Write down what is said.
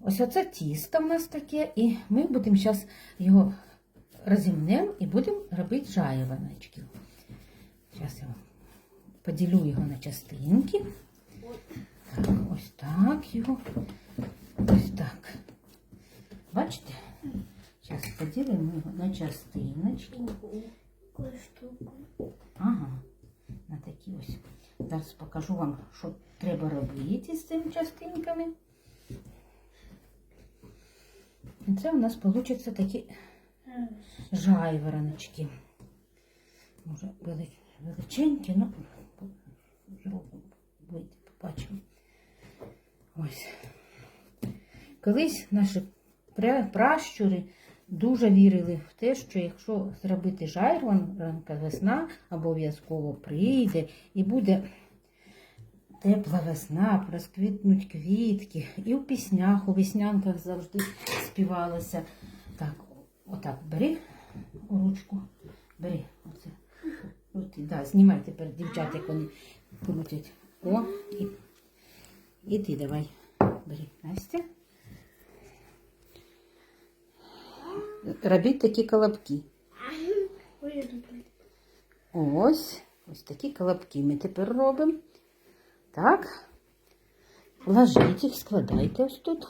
Ось оце тісто в нас таке, і ми будемо зараз його розімнемо і будемо робити жайваночки. Зараз я поділю його на частинки. Ось так його. Ось так. Бачите? Зараз поділимо його на частиночки. Ага, на такі ось. Зараз покажу вам, що треба робити з цими частинками. І це у нас получаться такі жайвороночки. Може, величенькі, ну побачимо. Ось. Колись наші пращури дуже вірили в те, що якщо зробити жайворонка, весна обов'язково прийде і буде тепла весна, розквітнуть квітки. І в піснях, у веснянках завжди співалося. Так, отак бери ручку, бери оце. От, да, знімай тепер дівчат, як вони крутять. О, і, і ти давай. Бери, Настя. Робіть такі колобки. Ось, ось такі колобки ми тепер робимо. Так. Ложіть їх, складайте ось тут.